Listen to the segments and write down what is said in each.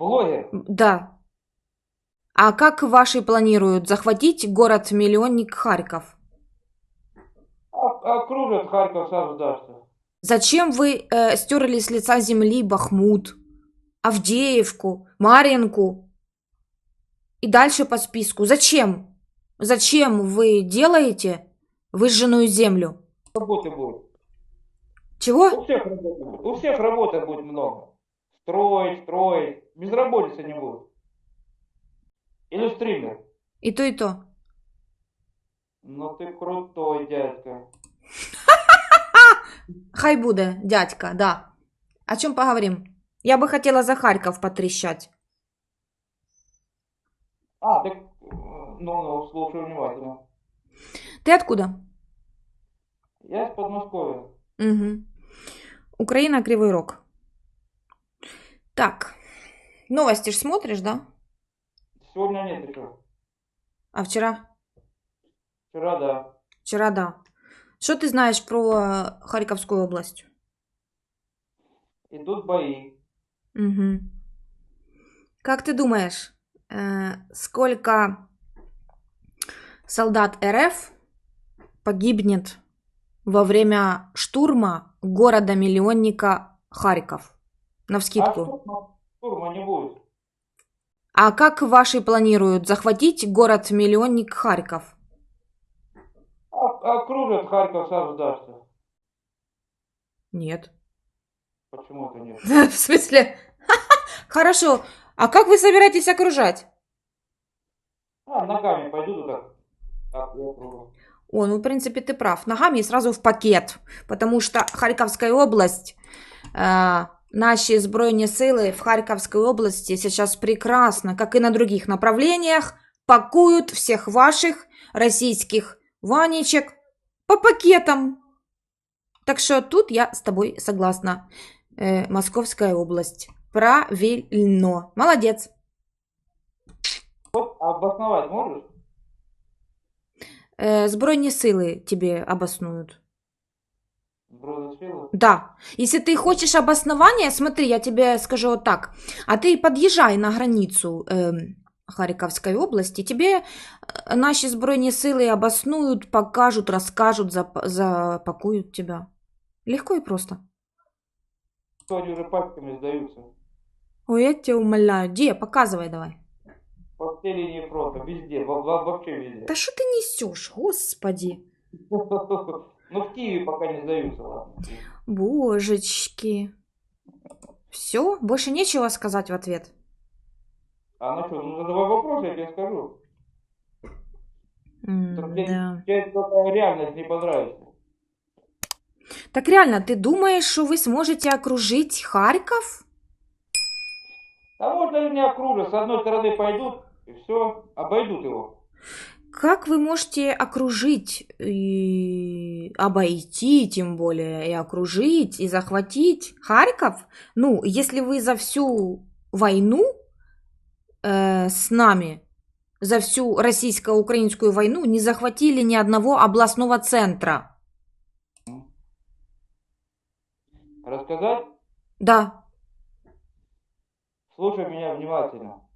Блогер? Да. А как ваши планируют захватить город-миллионник Харьков? Окружат Харьков сразу. Зачем вы э, стерли с лица земли Бахмут, Авдеевку, Марьинку и дальше по списку? Зачем? Зачем вы делаете выжженную землю? Работы будет. Чего? У всех работы будет. У всех работы будет много. Строить, строить. Безработицы не будет. Или стример. И то, и то. Ну ты крутой, дядька. Хай буде, дядька, да. О чем поговорим? Я бы хотела за Харьков потрещать. А, так, э, ну, ну, слушаю внимательно. Ты откуда? Я из Подмосковья. Угу. Украина, Кривой Рог. Так, новости ж смотришь, да? Сегодня нет еще. А вчера? Вчера да. Вчера, да. Что ты знаешь про э, Харьковскую область? Идут бои. Угу. Как ты думаешь, э, сколько солдат РФ погибнет во время штурма города-миллионника Харьков? А Навскидку. Штурма, не будет. А как ваши планируют захватить город-миллионник Харьков? Окружат Харьков сразу дальше. Нет. Почему это нет? В смысле? Хорошо. А как вы собираетесь окружать? А, ногами пойдут вот так. О, ну, в принципе, ты прав. Ногами и сразу в пакет. Потому что Харьковская область, э, наши збройні силы в Харьковской области сейчас прекрасно, как и на других направлениях, пакуют всех ваших российских ванечек по пакетам. Так что тут я с тобой согласна. Э, Московская область. Правильно. Молодец. Обосновать можешь? Э, збройні сили тебе обоснуют. Силы? Да. Если ты хочешь обоснования, смотри, я тебе скажу вот так. А ты подъезжай на границу эм, Харьковской области, тебе э, наши збройні сили обоснуют, покажут, расскажут, зап- запакуют тебя. Легко и просто. То они уже пачками сдаются. Ой, я тебя умоляю. Где? Показывай давай. По всей линии фронта, везде, во- во- вообще везде. Да что ты несешь, господи. Ну в Киеве пока не сдаются, ладно. Божечки. Все? Больше нечего сказать в ответ? А ну что, ну задавай вопрос, я тебе скажу. Только тебе- да. тебе реальность не понравится. Так реально, ты думаешь, что вы сможете окружить Харьков? А можно ли не окружат, с одной стороны пойдут, и все, обойдут его. Как вы можете окружить и обойти, тем более, и окружить, и захватить Харьков? Ну, если вы за всю войну э, с нами, за всю российско-украинскую войну не захватили ни одного областного центра. Рассказать? Да. Слушай меня внимательно.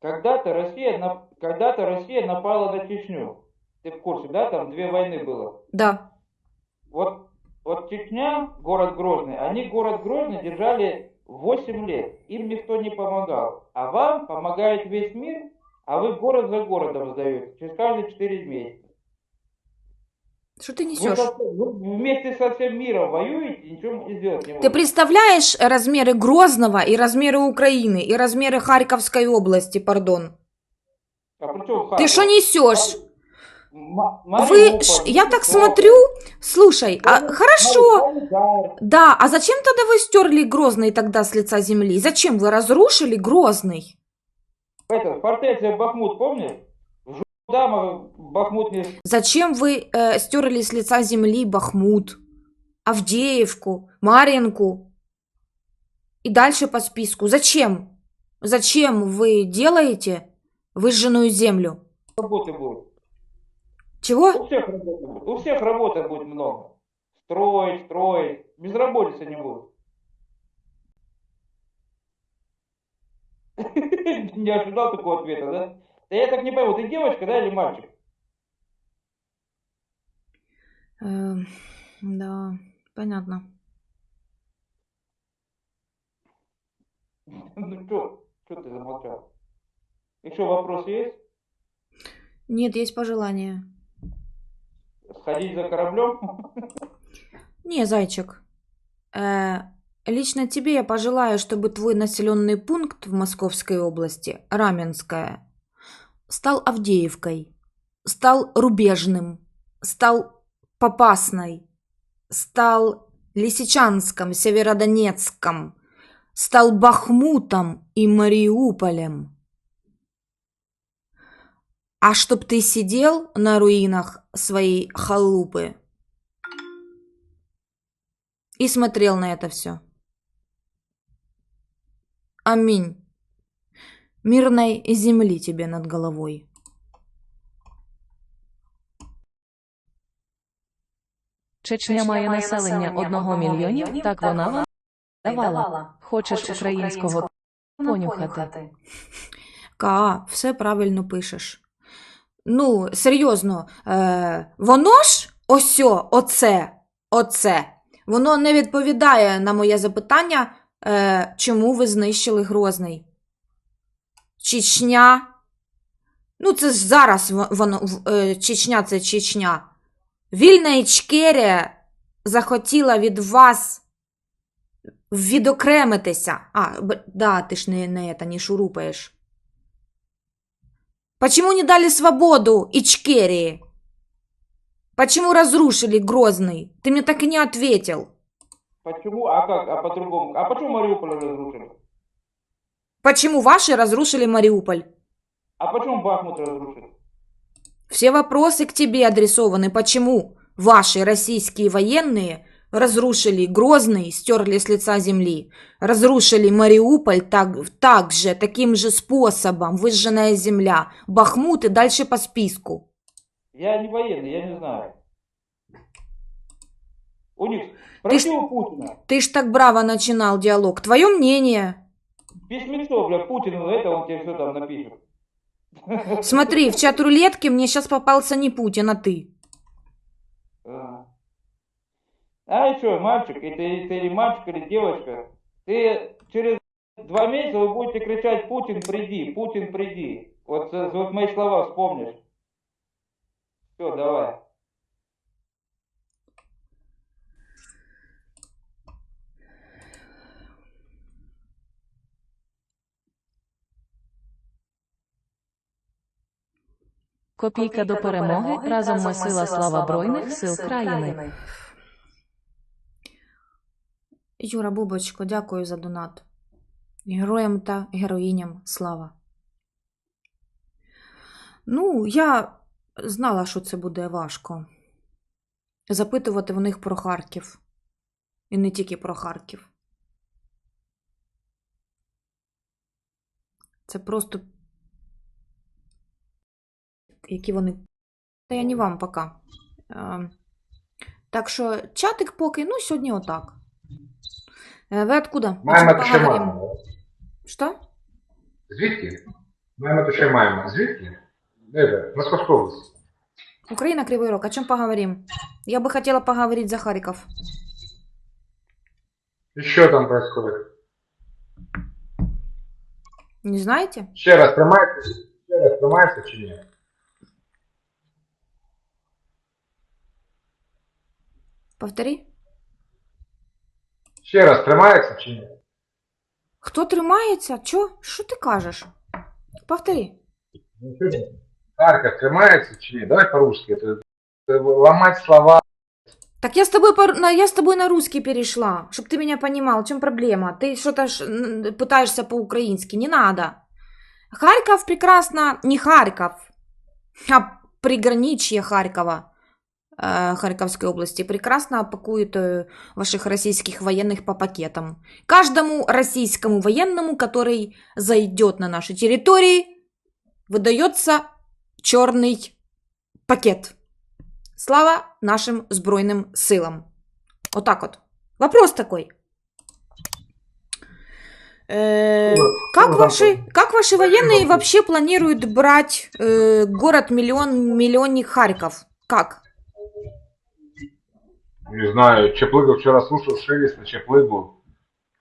Когда-то Россия, на- когда-то Россия напала на Чечню. Ты в курсе, да? Там две войны было. Да. Вот, вот Чечня, город Грозный, они город Грозный держали 8 лет. Им никто не помогал. А вам помогает весь мир, а вы город за городом сдаете. Через каждые 4 месяца. Что ты Вы, несешь? со- вы вместе со всем миром воюете, ничего не сделать не Ты можете. представляешь размеры Грозного и размеры Украины, и размеры Харьковской области, пардон? А Ты что несешь? Вы, ш- я так смотрю, слушай, а, хорошо, да, а зачем тогда вы стерли Грозный тогда с лица земли? Зачем вы разрушили Грозный? Это, фортеция Бахмут, помнишь? Жудама Бахмут не... Зачем вы э, стерли с лица земли Бахмут, Авдеевку, Марьинку и дальше по списку? Зачем? Зачем вы делаете выжженную землю? Работы будет. Чего? У всех работы будет. У всех работы будет много. Строить, строить. Безработицы не будет. не ожидал такого ответа, да? Да я так не пойму, ты девочка, да, или мальчик? Э, да, понятно. Ну что, что ты замолчал? Еще вопрос есть? Нет, есть пожелание. Сходить за кораблем? Не, зайчик. Э, лично тебе я пожелаю, чтобы твой населенный пункт в Московской области, Раменская, стал Авдеевкой, стал Рубежным, стал Попасной, стал Лисичанском, Северодонецком, стал Бахмутом и Мариуполем. А чтоб ты сидел на руинах своей халупы и смотрел на это все. Аминь. Мирной земли тебе над головой. Чечня має населення одного мільйонів, так вона вам давала. Хочеш українського понюхати? Ка, все правильно пишеш. Ну, серйозно, е, воно ж осьо, оце, оце, воно не відповідає на моє запитання, е, чому ви знищили Грозний. Чечня. Ну, це ж зараз во- воно, в- е, Чечня це Чечня. Вільна Ічкерія захотіла від вас відокремитися. А, б- да, ти ж не, не, это, не шурупаєш. Почему не дали свободу Ичкерии? Почему разрушили Грозный? Ты мне так и не ответил. Почему? А как? А по-другому? А почему Мариуполь разрушили? Почему ваши разрушили Мариуполь? А почему Бахмут разрушили? Все вопросы к тебе адресованы. Почему ваши российские военные разрушили Грозный, стерли с лица земли, разрушили Мариуполь так, так же, таким же способом, выжженная земля, Бахмут и дальше по списку? Я не военный, я не знаю. У них Ты спроси у Путина. Ты ж так браво начинал диалог. Твое мнение? Письмецо, бля, Путину, это он тебе все там напишет. Смотри, в чат рулетки мне сейчас попался не Путин, а ты. А А и что, мальчик, это ты или мальчик, или девочка, ты через два месяца вы будете кричать «Путин, приди! Путин, приди!» Вот, э, вот мои слова вспомнишь. Все, давай. Копійка до перемоги. Разом ми сила слава Збройних сил країни. Юра Бубочко, дякую за донат. Героям та героїням слава. Ну, я знала, що це буде важко. Запитувати в них про Харків. І не тільки про Харків. Це просто. Які вони. Та я не вам пока. Е, Так що чатик поки, ну, сьогодні отак. Е, Ви откуда? Маємо душе поговоримо? маємо. Що? Звідки? Маємо душе маємо. Звідки? Московська область. Украина, Кривой Рог. О чем поговорим? Я бы хотела поговорить за Харьков. І що там происходит? Не знаете? Ще раз тримається? Ще раз тримається чи ні? Повтори. Ще раз тримається чи ні? Хто тримається? Чо? Що ти кажеш? Повтори. Ну, що ти? Харків тримається чи ні? Давай по-русски. Это, это ломать слова. Так я с тобой по- на, я с тобой на русский перешла, чтобы ты меня понимал, в чем проблема. Ты что-то ж, н- пытаешься по-украински, не надо. Харьков прекрасно, не Харьков, а приграничье Харькова, э, Харьковской области, прекрасно пакует э, ваших российских военных по пакетам. Каждому российскому военному, который зайдет на наши территории, выдается черный пакет. Слава нашим Збройним силам. Отак от. Вопрос такой. Э, как, ваши, как ваши военные вообще планируют брать э, город миллион, миллионник Харьков? Как? Не знаю, Чеплыгу вчера слушал Шелест на Чеплыгу.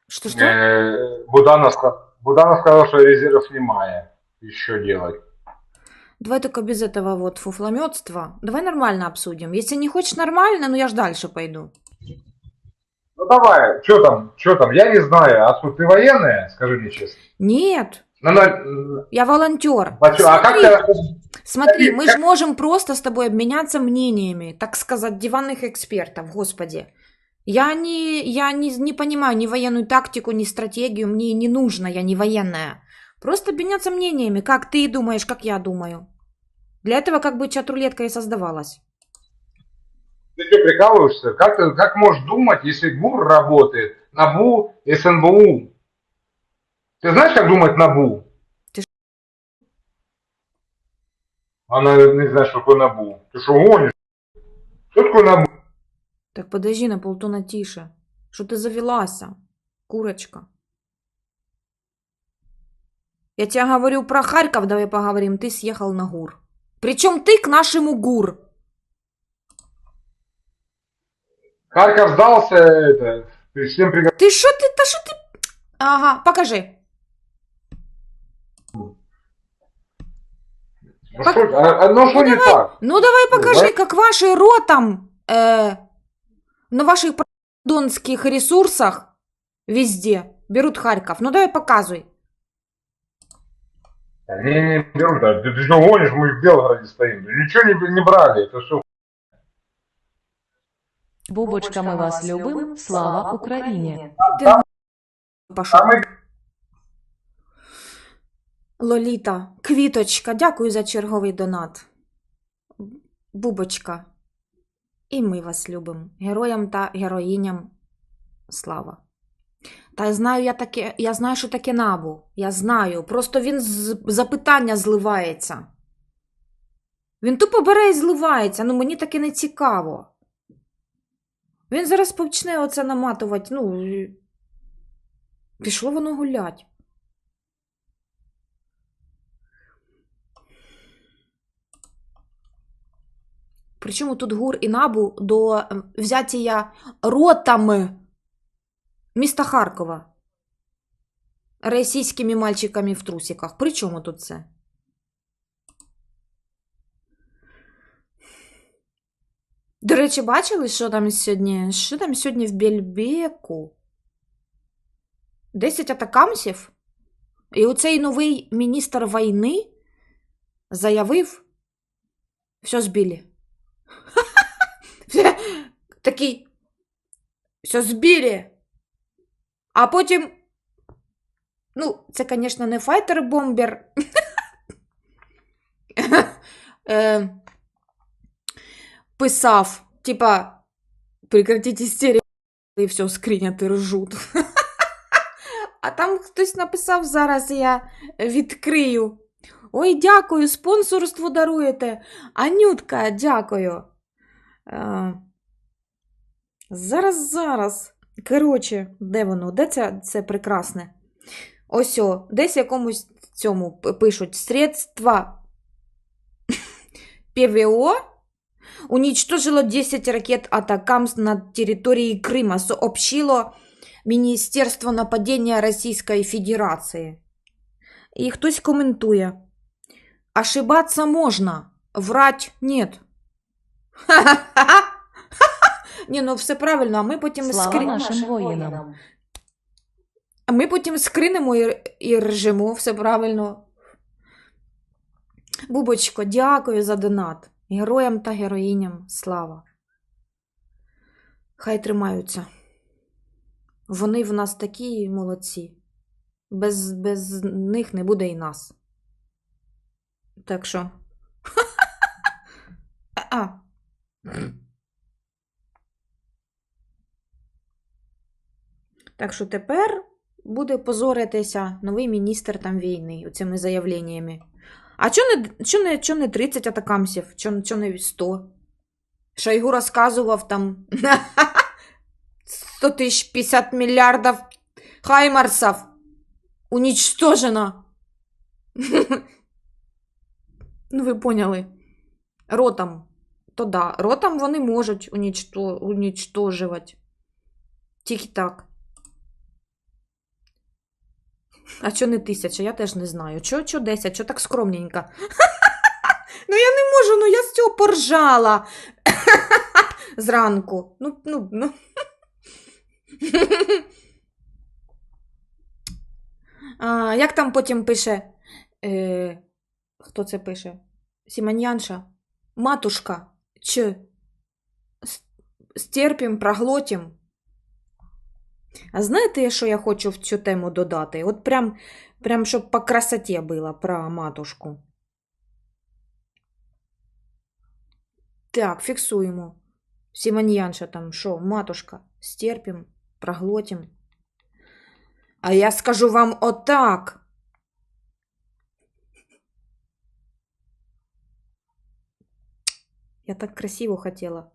Что-что? Э, Буданов, Буданов сказал, что резервов немає. Еще делать. Давай только без этого вот фуфлометства. Давай нормально обсудим. Если не хочешь нормально, ну я ж дальше пойду. Ну давай, что там, что там, я не знаю. А ты военная, скажи мне честно? Нет, Ну, на- я волонтер. а, а как ты... Смотри, мы же можем просто с тобой обменяться мнениями, так сказать, диванных экспертов, господи. Я не, я не, не понимаю ни военную тактику, ни стратегию, мне не нужно, я не военная. Просто обменяться мнениями, как ты думаешь, как я думаю. Для этого как бы чат-рулетка и создавалась. Ты что, прикалываешься? Как ты как можешь думать, если ГУР работает, НАБУ, СНБУ? Ты знаешь, как думает НАБУ? Она не знает, что такое НАБУ. Ты что, гонишь? Что такое НАБУ? Так подожди на полтона тише. Что ты завелася, курочка? Я тебе говорю про Харьков, давай поговорим. Ты съехал на ГУР. Причем ты к нашему ГУР. Харьков сдался, это, ты всем приготовился. Ты що ти? Та що ти? Ага, покажи. Ну что, а, а, ну, что не так? Ну давай покажи, как ваши ротом э, на ваших донских ресурсах везде берут Харьков. Ну давай показывай. Да Не, не беру, да. Ты, ты что гонишь, мы в Белгороде стоим. Ничего не, не брали, это что? Бубочка, ми вас любим. Слава Україні! Там и Лоліта, квіточка, дякую за черговий донат. Бубочка. І ми вас любимо. Героям та героїням слава. Та знаю я таке, я знаю, що таке набу. Я знаю. Просто він з запитання зливається. Він тупо бере і зливається. Ну мені таке не цікаво. Він зараз почне оце наматувати. Ну. Пішло воно гулять. Причому тут ГУР і НАБУ до ем, взяття ротами міста Харкова російськими мальчиками в трусиках. При чому тут це? До речі, бачили, що там сьогодні? Що там сьогодні в Бельбеку? 10 атакамсів? І оцей новий міністр війни заявив, все збили. Такий. Все збили. А потім. Ну, це, звісно, не файтер-бомбер. Писав, типа, прекратіть істерики, і все, скриняти ржуть. А там хтось написав, зараз я відкрию. Ой, дякую, спонсорство даруєте. Анютка, дякую. Е, Зараз, зараз. Коротше, де воно? Де це, це прекрасне? Ось о, десь якомусь цьому пишуть средства ПВО уничтожило 10 ракет Атакамс над территорией Крыма, сообщило Министерство нападения Российской Федерации. І хтось коментує. Ошибаться можно, врать нет. Ха-ха-ха! Ні, ну все правильно, а ми потім Слава скрі... нашим воїнам! А ми потім скринемо і, і ржемо, все правильно. Бубочко, дякую за донат. Героям та героїням слава. Хай тримаються. Вони в нас такі молодці. Без, без них не буде і нас. Так що. А. Так що тепер буде позоритися новий міністр там війни цими заявленнями. А чо не, чо не, чо не 30 атакамсів? Чо, чо не 100? Шойгу розказував там 100 тисяч 50 мільярдів хаймарсів. Уничтожена. Ну, ви поняли. Ротом. То да, ротом вони можуть унічто... унічтожувати. Тільки так. А чо не тисяча? Я теж не знаю. Чо, чо 10? Чо так скромненько? Ну я не можу, ну я з цього поржала. Зранку. Ну, ну, ну. А, як там потім пише? Е, хто це пише? Сімонянша? Матушка. С- стерпім, проглотім? А знаєте, що я хочу в цю тему додати? От прям, прям щоб по красоті було про матушку. Так, фіксуємо. Сімоньянша там, що, матушка, стерпім, проглотім. А я скажу вам отак. Я так красиво хотела.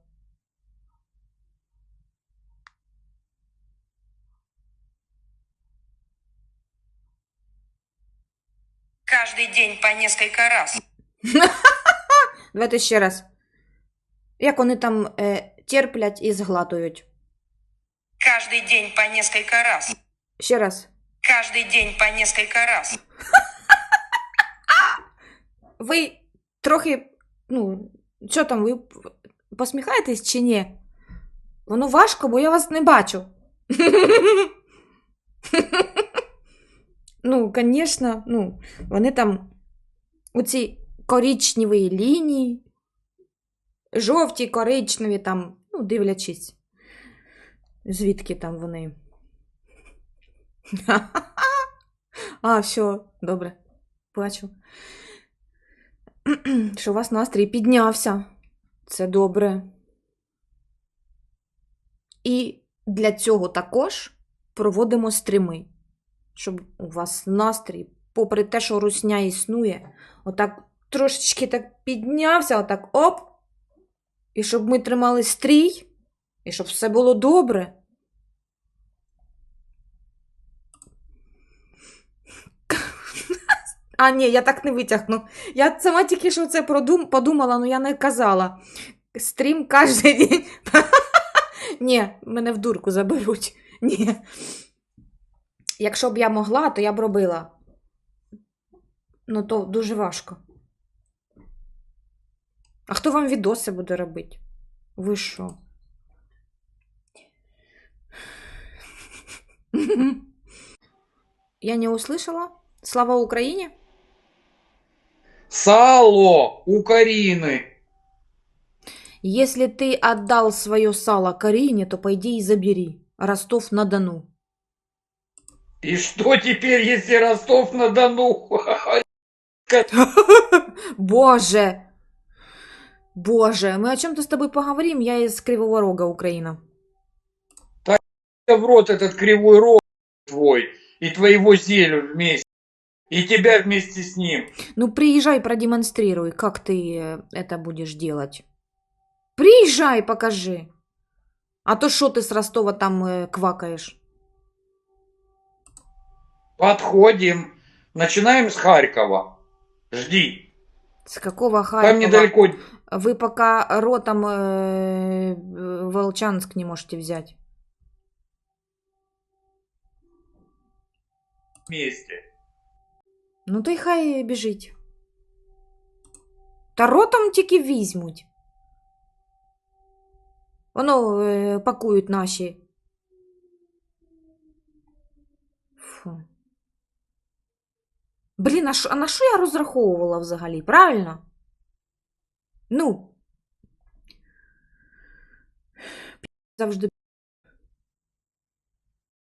Каждый день по несколько раз. Давайте ще раз. Як вони там е, терплять і зглатують. Каждый день по несколько раз. Ще раз. Каждый день по несколько раз. Ви трохи, ну, що там, ви посміхаєтесь чи ні? Воно важко, бо я вас не бачу. ну, звісно, ну, вони там у ці коричневі лінії, жовті, коричневі, там, ну, дивлячись, звідки там вони. а, все, добре, бачу. що у вас настрій піднявся. Це добре. І для цього також проводимо стріми, щоб у вас настрій, попри те, що русня існує, отак трошечки так піднявся, отак оп. І щоб ми тримали стрій, і щоб все було добре. А, ні, я так не витягну. Я сама тільки що це продум... подумала, але я не казала. Стрім кожен день. Ні, мене в дурку заберуть. Ні. Якщо б я могла, то я б робила. Ну, то дуже важко. А хто вам відоси буде робити? Ви що? Я не услышала. Слава Україні! Сало у Карины. Если ты отдал свое сало Карине, то пойди и забери. Ростов-на-Дону. И что теперь, если Ростов-на-Дону? Боже! Боже, мы о чем-то с тобой поговорим. Я из Кривого Рога, Украина. в рот этот кривой рот твой и твоего зелю вместе. И тебя вместе с ним. Ну, приезжай, продемонстрируй, как ты э, это будешь делать. Приезжай, покажи. А то что ты с Ростова там э, квакаешь? Подходим. Начинаем с Харькова. Жди. С какого Там Харькова? недалеко Вы пока ротом э, Волчанск не можете взять. вместе. Ну, то й хай біжить. Та ротом тільки візьмуть. Воно е, пакують наші. Фу. Блін, а, шо- а на що я розраховувала взагалі? Правильно? Ну. Завжди